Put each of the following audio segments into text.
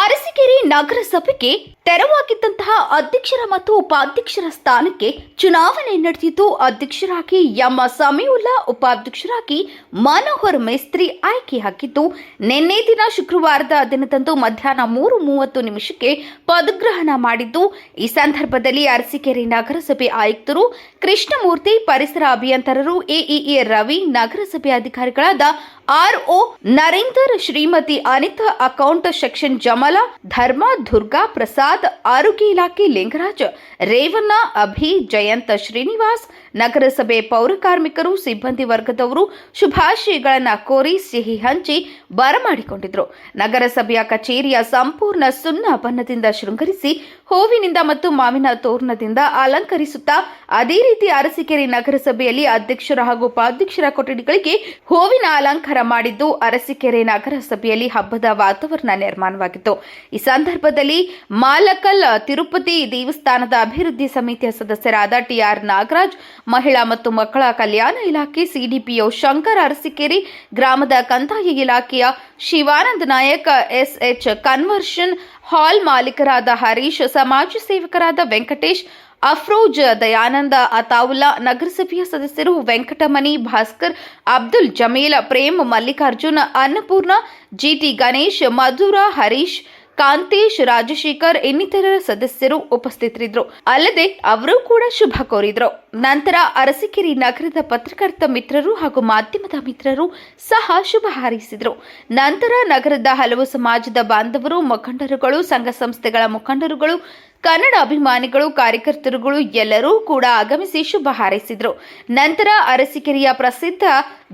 ಅರಸೀಕೆರೆ ನಗರಸಭೆಗೆ ತೆರವಾಗಿದ್ದಂತಹ ಅಧ್ಯಕ್ಷರ ಮತ್ತು ಉಪಾಧ್ಯಕ್ಷರ ಸ್ಥಾನಕ್ಕೆ ಚುನಾವಣೆ ನಡೆದಿದ್ದು, ಅಧ್ಯಕ್ಷರಾಗಿ ಎಂ ಸಮೀವುಲ್ಲಾ, ಉಪಾಧ್ಯಕ್ಷರಾಗಿ ಮನೋಹರ್ ಮೇಸ್ತ್ರಿ ಆಯ್ಕೆಯಾಗಿದ್ದು ನಿನ್ನೆ ದಿನ ಶುಕ್ರವಾರದ ದಿನದಂದು ಮಧ್ಯಾಹ್ನ ಮೂರು ಮೂವತ್ತು ನಿಮಿಷಕ್ಕೆ ಪದಗ್ರಹಣ ಮಾಡಿದ್ದು, ಈ ಸಂದರ್ಭದಲ್ಲಿ ಅರಸೀಕೆರೆ ನಗರಸಭೆ ಆಯುಕ್ತರು ಕೃಷ್ಣಮೂರ್ತಿ, ಪರಿಸರ ಅಭಿಯಂತರರು, ಎಇಎ ರವಿ, ನಗರಸಭೆ ಅಧಿಕಾರಿಗಳಾದ RO Narender, Shrimati Anitha, account section Jamala, Dharma, Durga Prasad, ಆರೋಗ್ಯ ಇಲಾಖೆ ಲಿಂಗರಾಜ್, ರೇವಣ್ಣ, ಅಭಿ, ಜಯಂತ ಶ್ರೀನಿವಾಸ್, ನಗರಸಭೆ ಪೌರಕಾರ್ಮಿಕರು ಸಿಬ್ಬಂದಿ ವರ್ಗದವರು ಶುಭಾಶಯಗಳನ್ನು ಕೋರಿ ಸಿಹಿ ಹಂಚಿ ಬರಮಾಡಿಕೊಂಡಿದ್ರು. ನಗರಸಭೆಯ ಕಚೇರಿಯ ಸಂಪೂರ್ಣ ಸುಣ್ಣ ಬಣ್ಣದಿಂದ ಶೃಂಗರಿಸಿ, ಹೂವಿನಿಂದ ಮತ್ತು ಮಾವಿನ ತೋರಣದಿಂದ ಅಲಂಕರಿಸುತ್ತಾ, ಅದೇ ರೀತಿ ಅರಸೀಕೆರೆ ನಗರಸಭೆಯಲ್ಲಿ ಅಧ್ಯಕ್ಷರ ಹಾಗೂ ಉಪಾಧ್ಯಕ್ಷರ ಕೊಠಡಿಗಳಿಗೆ ಹೂವಿನ ಅಲಂಕಾರ ಮಾಡಿದ್ದು ಅರಸೀಕೆರೆ ನಗರಸಭೆಯಲ್ಲಿ ಹಬ್ಬದ ವಾತಾವರಣ ನಿರ್ಮಾಣವಾಗಿತ್ತು. ಈ ಸಂದರ್ಭದಲ್ಲಿ ಮಾಲಕಲ್ ತಿರುಪತಿ ದೇವಸ್ಥಾನದ ಅಭಿವೃದ್ಧಿ ಸಮಿತಿಯ ಸದಸ್ಯರಾದ ಟಿಆರ್ ನಾಗರಾಜ್, ಮಹಿಳಾ ಮತ್ತು ಮಕ್ಕಳ ಕಲ್ಯಾಣ ಇಲಾಖೆ ಸಿಡಿಪಿಒ ಶಂಕರ್ ಅರಸೀಕೆರೆ, ಗ್ರಾಮದ ಕಂದಾಯ ಇಲಾಖೆಯ Shivananda Nayak SH convention hall ಮಾಲೀಕರಾದ Harish, ಸಮಾಜ ಸೇವಕರಾದ ವೆಂಕಟೇಶ್ ಅಫ್ರೋಜ್, ದಯಾನಂದ, ಅತಾವುಲ್ಲಾ, ನಗರಸಭೆಯ ಸದಸ್ಯರು ವೆಂಕಟಮಣಿ, ಭಾಸ್ಕರ್, ಅಬ್ದುಲ್ ಜಮೀಲ್, ಪ್ರೇಮ್, ಮಲ್ಲಿಕಾರ್ಜುನ್, ಅನ್ನಪೂರ್ಣ, ಜಿಟಿ ಗಣೇಶ್, ಮಧುರ, ಹರೀಶ್, ಕಾಂತೇಶ್, ರಾಜಶೇಖರ್ ಇನ್ನಿತರ ಸದಸ್ಯರು ಉಪಸ್ಥಿತರಿದ್ದರು. ಅಲ್ಲದೆ ಅವರು ಕೂಡ ಶುಭ ಕೋರಿದ್ರು. ನಂತರ ಅರಸಿಕೇರಿ ನಗರದ ಪತ್ರಕರ್ತ ಮಿತ್ರರು ಹಾಗೂ ಮಾಧ್ಯಮದ ಮಿತ್ರರು ಸಹ ಶುಭ ಹಾರೈಸಿದರು. ನಂತರ ನಗರದ ಹಲವು ಸಮಾಜದ ಬಾಂಧವರು, ಮುಖಂಡರುಗಳು, ಸಂಘ ಸಂಸ್ಥೆಗಳ ಮುಖಂಡರುಗಳು ಕನ್ನಡ ಅಭಿಮಾನಿಗಳು, ಕಾರ್ಯಕರ್ತರುಗಳು ಎಲ್ಲರೂ ಕೂಡ ಆಗಮಿಸಿ ಶುಭ ಹಾರೈಸಿದರು. ನಂತರ ಅರಸಿಕೆರೆಯ ಪ್ರಸಿದ್ಧ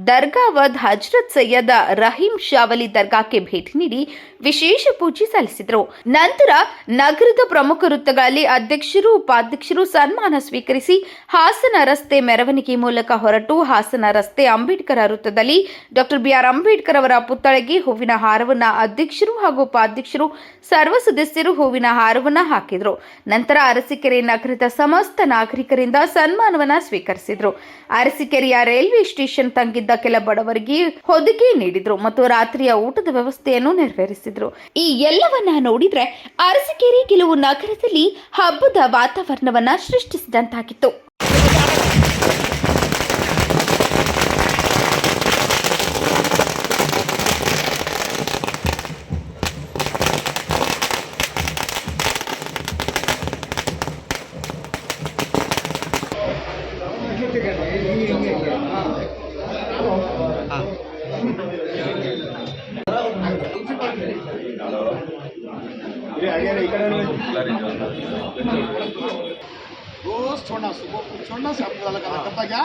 ದರ್ಗಾವದ್ ಹಜ್ರತ್ ಸೈಯದ್ ರಹೀಂ ಶಾವಲಿ ದರ್ಗಾಕ್ಕೆ ಭೇಟಿ ನೀಡಿ ವಿಶೇಷ ಪೂಜೆ ಸಲ್ಲಿಸಿದರು. ನಂತರ ನಗರದ ಪ್ರಮುಖ ವೃತ್ತಗಳಲ್ಲಿ ಅಧ್ಯಕ್ಷರು, ಉಪಾಧ್ಯಕ್ಷರು ಸನ್ಮಾನ ಸ್ವೀಕರಿಸಿ ಹಾಸನ ರಸ್ತೆ ಮೆರವಣಿಗೆ ಮೂಲಕ ಹೊರಟು ಹಾಸನ ರಸ್ತೆ ಅಂಬೇಡ್ಕರ್ ವೃತ್ತದಲ್ಲಿ ಡಾಕ್ಟರ್ ಬಿಆರ್ ಅಂಬೇಡ್ಕರ್ ಅವರ ಪುತ್ಥಳಿಗೆ ಹೂವಿನ ಹಾರವನ್ನು ಅಧ್ಯಕ್ಷರು ಹಾಗೂ ಉಪಾಧ್ಯಕ್ಷರು, ಸರ್ವ ಸದಸ್ಯರು ಹೂವಿನ ಹಾರವನ್ನು ಹಾಕಿದರು. ನಂತರ ಅರಸಿಕೆರೆ ನಗರದ ಸಮಸ್ತ ನಾಗರಿಕರಿಂದ ಸನ್ಮಾನವನ್ನ ಸ್ವೀಕರಿಸಿದ್ರು. ಅರಸಿಕೆರೆಯ ರೈಲ್ವೆ ಸ್ಟೇಷನ್ ತಂಗಿದ್ದ ಕೆಲ ಬಡವರಿಗೆ ಹೊದಿಕೆ ನೀಡಿದ್ರು ಮತ್ತು ರಾತ್ರಿಯ ಊಟದ ವ್ಯವಸ್ಥೆಯನ್ನು ನೆರವೇರಿಸಿದ್ರು. ಈ ಎಲ್ಲವನ್ನ ನೋಡಿದ್ರೆ ಅರಸಿಕೆರೆ ಕೆಲವು ನಗರದಲ್ಲಿ ಹಬ್ಬದ ವಾತಾವರಣವನ್ನ ಸೃಷ್ಟಿಸಿದಂತಾಗಿತ್ತು. रोज छोड़ना सुबह छोड़ना शाम को करना करता क्या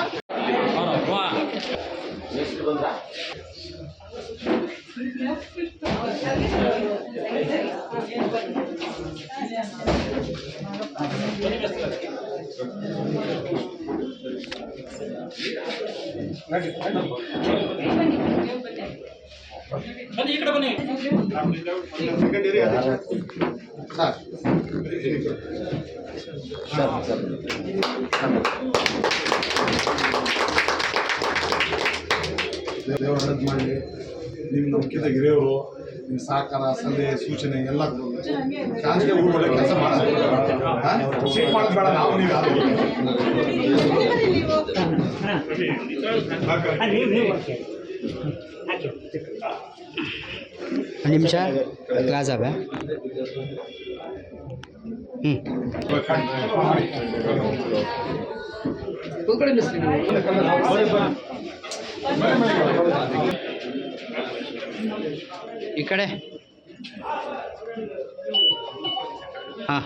नेक्स्ट बन रहा ಬನ್ನಿ ಮಾಡಲಿ ನಿಮ್ಮ ಮುಖ್ಯದ ಹಿರಿಯವರು ನಿಮ್ಮ ಸಹಕಾರ ಸಲಹೆ ಸೂಚನೆ ಎಲ್ಲ ಶಾಂತಿಯ ಕೆಲಸ ಮಾಡಬೇಕು ನಾವು, ನೀವು ಯಾರು ನಿಮಿಷ ಕ್ಲಾಸ್ ಅವೆ ಹ್ಞೂ ಈ ಕಡೆ ಹಾಂ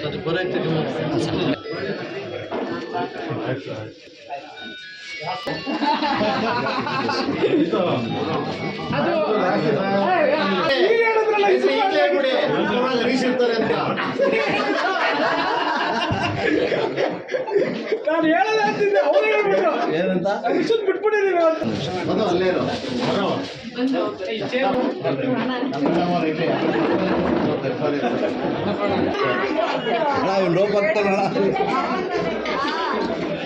ನಾನು ಹೇಳಲ್ಲ ಅಂತಿದ್ದೆ ಅವ್ರು ಹೇಳ್ಬಿಟ್ರು. ಏನಂತ? ಅಭಿಷೇಕ್ ಬಿಟ್ಬಿಟ್ಟಿದ್ದೀವಿ ಅಂತ. ಅದು ಅಲ್ಲೇ ಇರೋ. ಬರೋ. ನಮ್ಮಣ್ಣವ್ರು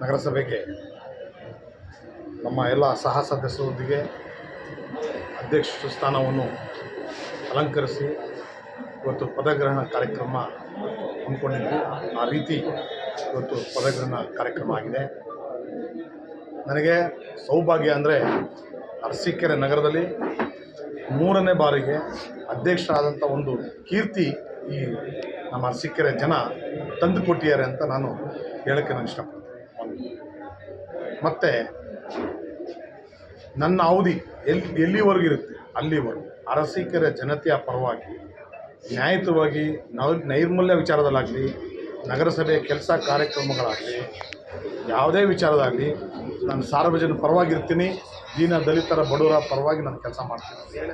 ನಗರಸಭೆಗೆ ನಮ್ಮ ಎಲ್ಲ ಸಹ ಸದಸ್ಯರೊಂದಿಗೆ ಅಧ್ಯಕ್ಷ ಸ್ಥಾನವನ್ನು ಅಲಂಕರಿಸಿ ಇವತ್ತು ಪದಗ್ರಹಣ ಕಾರ್ಯಕ್ರಮ ಹಮ್ಮಿಕೊಂಡಿದ್ವಿ. ಆ ರೀತಿ ಇವತ್ತು ಪದಗ್ರಹಣ ಕಾರ್ಯಕ್ರಮ ಆಗಿದೆ. ನನಗೆ ಸೌಭಾಗ್ಯ ಅಂದರೆ ಅರಸೀಕೆರೆ ನಗರದಲ್ಲಿ ಮೂರನೇ ಬಾರಿಗೆ ಅಧ್ಯಕ್ಷರಾದಂಥ ಒಂದು ಕೀರ್ತಿ ಈ ನಮ್ಮ ಅರಸೀಕೆರೆ ಜನ ತಂದು ಕೊಟ್ಟಿದ್ದಾರೆ ಅಂತ ನಾನು ಹೇಳೋಕ್ಕೆ ನಾನು ಇಷ್ಟಪಡ್ತೀನಿ. ಮತ್ತು ನನ್ನ ಅವಧಿ ಎಲ್ಲಿ ಎಲ್ಲಿವರೆಗೂ ಇರುತ್ತೆ? ಅಲ್ಲಿವರೆಗೂ. ಅರಸೀಕೆರೆ ಜನತೆಯ ಪರವಾಗಿ, ನ್ಯಾಯಯುತವಾಗಿ ನೈ, ನೈರ್ಮಲ್ಯ ವಿಚಾರದಲ್ಲಾಗಲಿ ನಗರಸಭೆಯ ಕೆಲಸ ಕಾರ್ಯಕ್ರಮಗಳಾಗಲಿ, ಯಾವುದೇ ವಿಚಾರದಾಗಲಿ ನಾನು ಸಾರ್ವಜನಿಕ ಪರವಾಗಿರ್ತೀನಿ. ದೀನ ದಲಿತರ ಬಡವರ ಪರವಾಗಿ ನಾನು ಕೆಲಸ ಮಾಡ್ತೀನಿ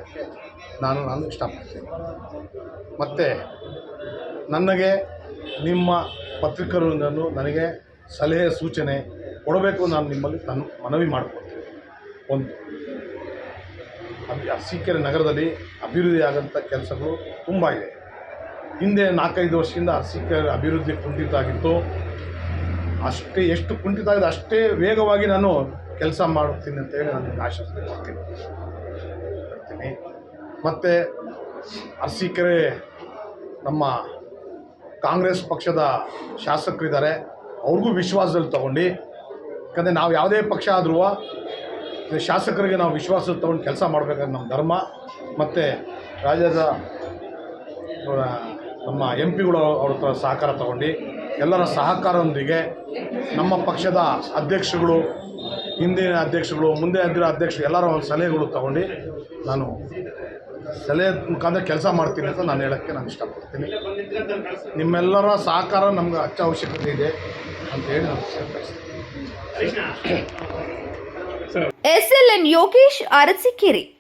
ನಾನು ನಾನು ಇಷ್ಟಪಡ್ತೀನಿ. ಮತ್ತು ನನಗೆ ನಿಮ್ಮ ಪತ್ರಿಕರು ನನಗೆ ಸಲಹೆ, ಸೂಚನೆ ಕೊಡಬೇಕು ನಾನು ನಿಮ್ಮಲ್ಲಿ ನಾನು ಮನವಿ ಮಾಡಿಕೊಡ್ತೀನಿ ಒಂದು. ಅರಸೀಕೆರೆ ನಗರದಲ್ಲಿ ಅಭಿವೃದ್ಧಿ ಆಗೋಂಥ ಕೆಲಸಗಳು ತುಂಬ ಇದೆ. ಹಿಂದೆ ನಾಲ್ಕೈದು ವರ್ಷದಿಂದ ಅರಸೀಕೆರೆ ಅಭಿವೃದ್ಧಿ ಕುಂಠಿತ ಆಗಿತ್ತು ಅಷ್ಟೇ ಎಷ್ಟು ಕುಂಠಿತ ಆಗಿದೆ ಅಷ್ಟೇ ವೇಗವಾಗಿ ನಾನು ಕೆಲಸ ಮಾಡುತ್ತೀನಿ ಅಂತ ಹೇಳಿ ನಾನು ಆಶ್ವಾಸನೆ ಕೊಡ್ತೀನಿ. ಕೊಡ್ತೀನಿ. ಮತ್ತು ಅರಸೀಕೆರೆ ನಮ್ಮ ಕಾಂಗ್ರೆಸ್ ಪಕ್ಷದ ಶಾಸಕರಿದ್ದಾರೆ. ಅವ್ರಿಗೂ ವಿಶ್ವಾಸದಲ್ಲಿ ತಗೊಂಡು. ಯಾಕಂದರೆ ನಾವು ಯಾವುದೇ ಪಕ್ಷ ಆದ್ರೂ ಶಾಸಕರಿಗೆ ನಾವು ವಿಶ್ವಾಸ ತೊಗೊಂಡು ಕೆಲಸ ಮಾಡಬೇಕಾದ್ರೆ ನಮ್ಮ ಧರ್ಮ ಮತ್ತು ರಾಜ್ಯದ ನಮ್ಮ ಎಂ ಪಿಗಳು ಅವ್ರ ಹತ್ರ ಸಹಕಾರ ತಗೊಂಡು ಎಲ್ಲರ ಸಹಕಾರದೊಂದಿಗೆ ನಮ್ಮ ಪಕ್ಷದ ಅಧ್ಯಕ್ಷಗಳು ಹಿಂದಿನ ಅಧ್ಯಕ್ಷಗಳು ಮುಂದೆ ಇದ್ದಿರೋ ಅಧ್ಯಕ್ಷರು ಎಲ್ಲರ ಒಂದು ಸಲಹೆಗಳು ತಗೊಂಡು ನಾನು ಸಲಹೆ ಮುಖಾಂತರ ಕೆಲಸ ಮಾಡ್ತೀನಿ ಅಂತ ನಾನು ಹೇಳೋಕ್ಕೆ ನಾನು ಇಷ್ಟಪಡ್ತೀನಿ. ನಿಮ್ಮೆಲ್ಲರ ಸಹಕಾರ ನಮ್ಗೆ ಅತ್ಯವಶ್ಯಕತೆ ಇದೆ ಅಂತ ಹೇಳಿ ನಾನು ಎಸ್ಎಲ್ಎನ್ ಯೋಗೇಶ್ ಅರಸೀಕೆರೆ